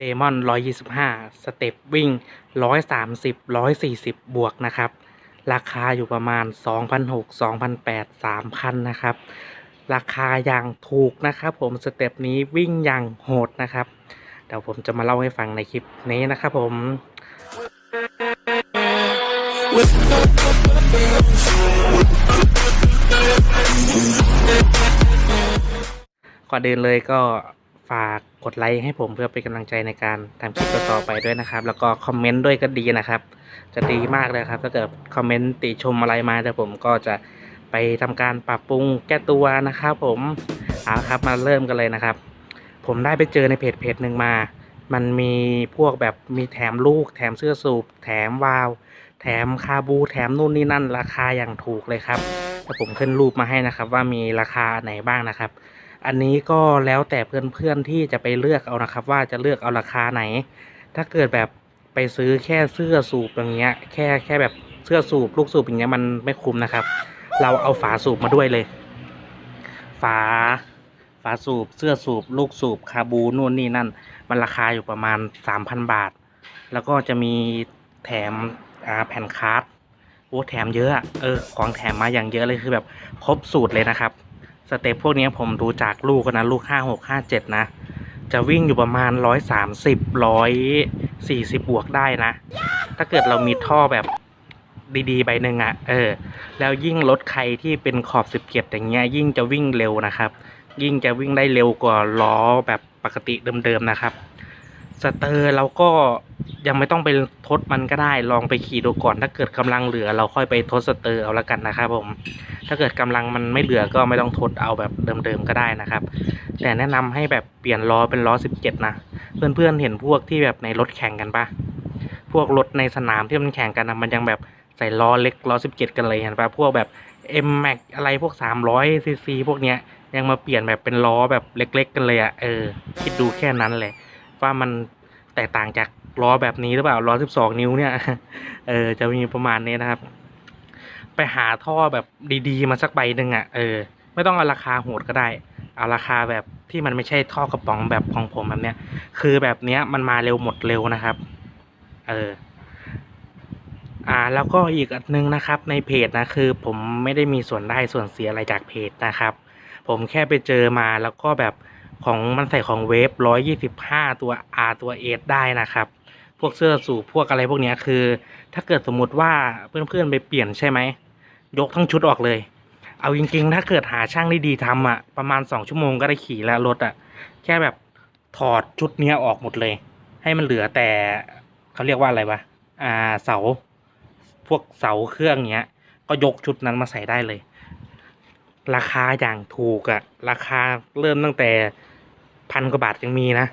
เดมอน125สเต็ปวิ่ง130 140บวกนะครับ ราคาอยู่ประมาณ2,600 2,800 3,000นะครับ ราคาอย่างถูกนะครับ ผมสเต็ปนี้วิ่งอย่างโหดนะครับ เดี๋ยวผมจะมาเล่าให้ฟังในคลิปนี้นะครับผม ก่อนเดินเลยก็ ฝากกดไลค์ให้ผมเพื่อเป็นกำลังใจในการทำคลิปต่อไปด้วยนะครับ แล้วก็คอมเมนต์ด้วยก็ดีนะครับ จะดีมากเลยครับ ถ้าเกิดคอมเมนต์ติชมอะไรมาเดี๋ยวผมก็จะไปทำการปรับปรุงแก้ตัวนะครับ ผมเอาครับมาเริ่มกันเลยนะครับ ผมได้ไปเจอในเพจเพจหนึ่งมา มันมีพวกแบบมีแถมลูก แถมเสื้อสูบ แถมวาว แถมคาบู แถมนู่นนี่นั่น ราคาอย่างถูกเลยครับแต่ผมขึ้นรูปมาให้นะครับ ว่ามีราคาไหนบ้างนะครับ อันนี้ก็แล้วแต่เพื่อนๆที่จะไปเลือกเอานะครับ ว่าจะเลือกเอาราคาไหน ถ้าเกิดแบบไปซื้อแค่เสื้อสูบอย่างเงี้ย แค่แค่แบบเสื้อสูบลูกสูบอย่างเงี้ยมันไม่คุ้มนะครับ เราเอาฝาสูบมาด้วยเลย ฝาฝาสูบเสื้อสูบลูกสูบคาบูนู่นนี่นั่น มันราคาอยู่ประมาณ 3,000 บาท แล้วก็จะมีแถมแผ่นคาร์ดโอ้แถมเยอะ เออ ของแถมมาอย่างเยอะเลยคือแบบครบสูตรเลยนะครับ สเต็ปพวกนี้ผมดูจากลูกนะลูก5 6 5 7นะ จะวิ่งอยู่ประมาณ130 140บวกได้นะ ถ้าเกิดเรามีท่อแบบดีๆ ใบหนึ่งอะ่ะ เออ แล้วยิ่งรถใครที่เป็นขอบสิบเกียอย่างเงี้ย ยิ่งจะวิ่งเร็วนะครับ ยิ่งจะวิ่งได้เร็วกว่าล้อแบบปกติเดิมๆนะครับ สเตอร์เราก็ ยังไม่ต้องไปทดมันก็ได้ ลองไปขี่ดูก่อน ถ้าเกิดกำลังเหลือเราค่อยไปทดสเตอร์เอาละกันนะครับผม ถ้าเกิดกำลังมันไม่เหลือก็ไม่ต้องทดเอาแบบเดิมๆก็ได้นะครับ แต่แนะนำให้แบบเปลี่ยนล้อเป็นล้อ 17 นะ เพื่อนๆเห็นพวกที่แบบในรถแข่งกันปะพวกรถในสนามที่มันแข่งกันนะมันยังแบบใส่ล้อเล็กล้อ 17 กันเลยเห็นปะพวกแบบ M Max อะไรพวก 300ซีซีพวกเนี้ยยังมาเปลี่ยนแบบเป็นล้อแบบเล็ก ๆ กันเลยอะ่ะเออคิดดูแค่นั้นแหละว่ามันแตกต่างจาก ล้อแบบนี้หรือเปล่าล้อ12นิ้วเนี่ยเออจะมีประมาณนี้นะครับ ไปหาท่อแบบดีๆ มาสักใบหนึ่งอะ่ะเออไม่ต้องเอาราคาโหดก็ได้ เอาราคาแบบที่มันไม่ใช่ท่อกระป๋องแบบของผมแบบเนี้ย คือแบบเนี้ยมันมาเร็วหมดเร็วนะครับ เออ อ่า แล้วก็อีกอันนึงนะครับ ในเพจนะคือ ผมไม่ได้มีส่วนได้ส่วนเสียอะไรจากเพจนะครับ ผมแค่ไปเจอมาแล้วก็แบบของมันใส่ของเวฟร้อยยี่สิบห้าตัว R ตัวเอได้นะครับ พวกเสื้อสูบพวกอะไรพวกเนี้ยคือ ถ้าเกิดสมมติว่าเพื่อนๆไปเปลี่ยนใช่ไหมยกทั้งชุดออกเลย เอาจริงๆ ถ้าเกิดหาช่างได้ดีทำอะประมาณสองชั่วโมงก็ได้ขี่แล้วรถอะแค่แบบถอดชุดเนี้ยออกหมดเลย ให้มันเหลือแต่เขาเรียกว่าอะไรวะอ่าเสา พวกเสาเครื่องเนี้ย ก็ยกชุดนั้นมาใส่ได้เลย ราคาอย่างถูกอะราคาเริ่มตั้งแต่พันกว่าบาทยังมีนะ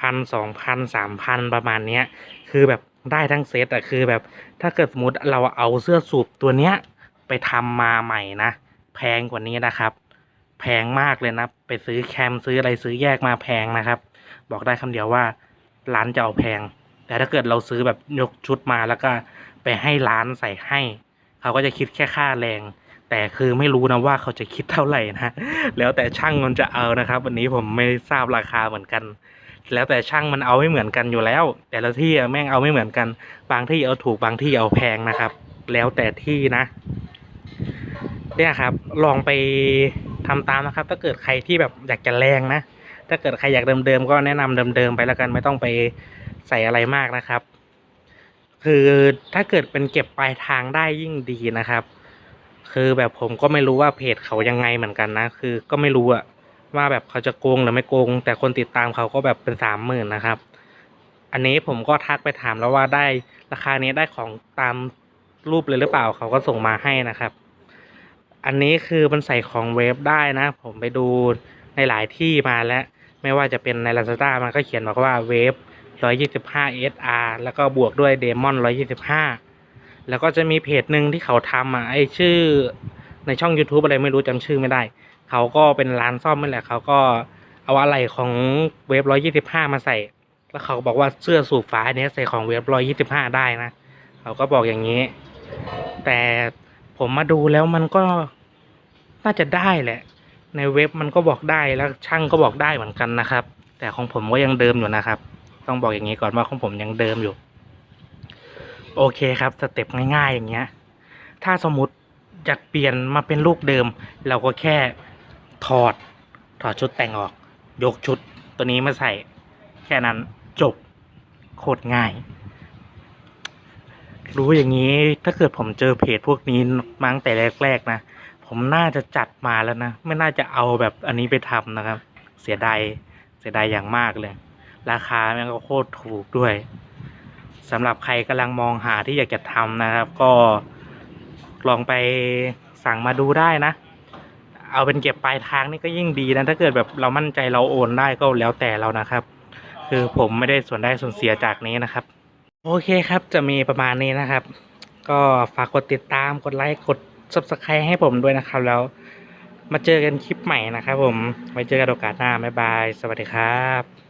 พันสองพันสามพันประมาณเนี้ย คือแบบได้ทั้งเซตอะคือแบบถ้าเกิดสมมติเราเอาเสื้อสูบตัวเนี้ยไปทำมาใหม่นะ แพงกว่านี้นะครับ แพงมากเลยนะ ไปซื้อแคมซื้ออะไรซื้อแยกมาแพงนะครับ บอกได้คำเดียวว่าร้านจะเอาแพง แต่ถ้าเกิดเราซื้อแบบยกชุดมาแล้วก็ไปให้ร้านใส่ให้ เขาก็จะคิดแค่ค่าแรง แต่คือไม่รู้นะว่าเขาจะคิดเท่าไหร่นะ แล้วแต่ช่างมันจะเอานะครับ วันนี้ผมไม่ทราบราคาเหมือนกัน แล้วแต่ช่างมันเอาไม่เหมือนกันอยู่แล้ว แต่ละที่แม่งเอาไม่เหมือนกัน บางที่เอาถูกบางที่เอาแพงนะครับ แล้วแต่ที่นะเนี่ยครับ ลองไปทำตามนะครับ ถ้าเกิดใครที่แบบอยากจะแรงนะ ถ้าเกิดใครอยากเดิมๆก็แนะนำเดิมๆไปแล้วกันไม่ต้องไปใส่อะไรมากนะครับ คือถ้าเกิดเป็นเก็บปลายทางได้ยิ่งดีนะครับ คือแบบผมก็ไม่รู้ว่าเพจเขายังไงเหมือนกันนะ คือก็ไม่รู้อะ ว่าแบบเขาจะโกงหรือไม่โกง แต่คนติดตามเขาก็แบบเป็นสามหมื่นนะครับ อันนี้ผมก็ทักไปถามแล้วว่าได้ราคานี้ได้ของตามรูปเลยหรือเปล่าเขาก็ส่งมาให้นะครับ อันนี้คือมันใส่ของเวฟได้นะ ผมไปดูในหลายที่มาแล้ว ไม่ว่าจะเป็นใน Lazada มันก็เขียนบอกว่าเวฟ125 SR แล้วก็บวกด้วยเดมอน125 แล้วก็จะมีเพจหนึ่งที่เขาทำอะไอชื่อในช่อง YouTube อะไรไม่รู้จำชื่อไม่ได้ เขาก็เป็นร้านซ่อมนี่แหละเขาก็เอาอะไรของเวฟ125มาใส่ แล้วเขาบอกว่าเสื้อสูบฟ้าเนี้ยใส่ของเวฟ125ได้นะเขาก็บอกอย่างนี้ แต่ผมมาดูแล้วมันก็น่าจะได้แหละ ในเว็บมันก็บอกได้แล้วช่างก็บอกได้เหมือนกันนะครับ แต่ของผมก็ยังเดิมอยู่นะครับ ต้องบอกอย่างนี้ก่อนว่าของผมยังเดิมอยู่ โอเคครับสเต็ปง่ายๆอย่างเงี้ย ถ้าสมมติอยากเปลี่ยนมาเป็นลูกเดิม เราก็แค่ ถอด ถอดชุดแต่งออก ยกชุดตัวนี้มาใส่ แค่นั้นจบโคตรง่าย รู้อย่างนี้ถ้าเกิดผมเจอเพจพวกนี้มั้งแต่แรกๆนะ ผมน่าจะจัดมาแล้วนะ ไม่น่าจะเอาแบบอันนี้ไปทำนะครับ เสียดายเสียดายอย่างมากเลย ราคาแม่งก็โคตรถูกด้วยสำหรับใครกำลังมองหาที่อยากจะทำนะครับ ก็ลองไปสั่งมาดูได้นะ เอาเป็นเก็บปลายทางนี่ก็ยิ่งดีนะ ถ้าเกิดแบบเรามั่นใจเราโอนได้ก็แล้วแต่เรานะครับ คือผมไม่ได้ส่วนได้ส่วนเสียจากนี้นะครับ โอเคครับจะมีประมาณนี้นะครับ ก็ฝากกดติดตามกดไลค์กด subscribe ให้ผมด้วยนะครับ แล้วมาเจอกันคลิปใหม่นะครับผมไว้เจอกันโอกาสหน้าบ๊ายบาย สวัสดีครับ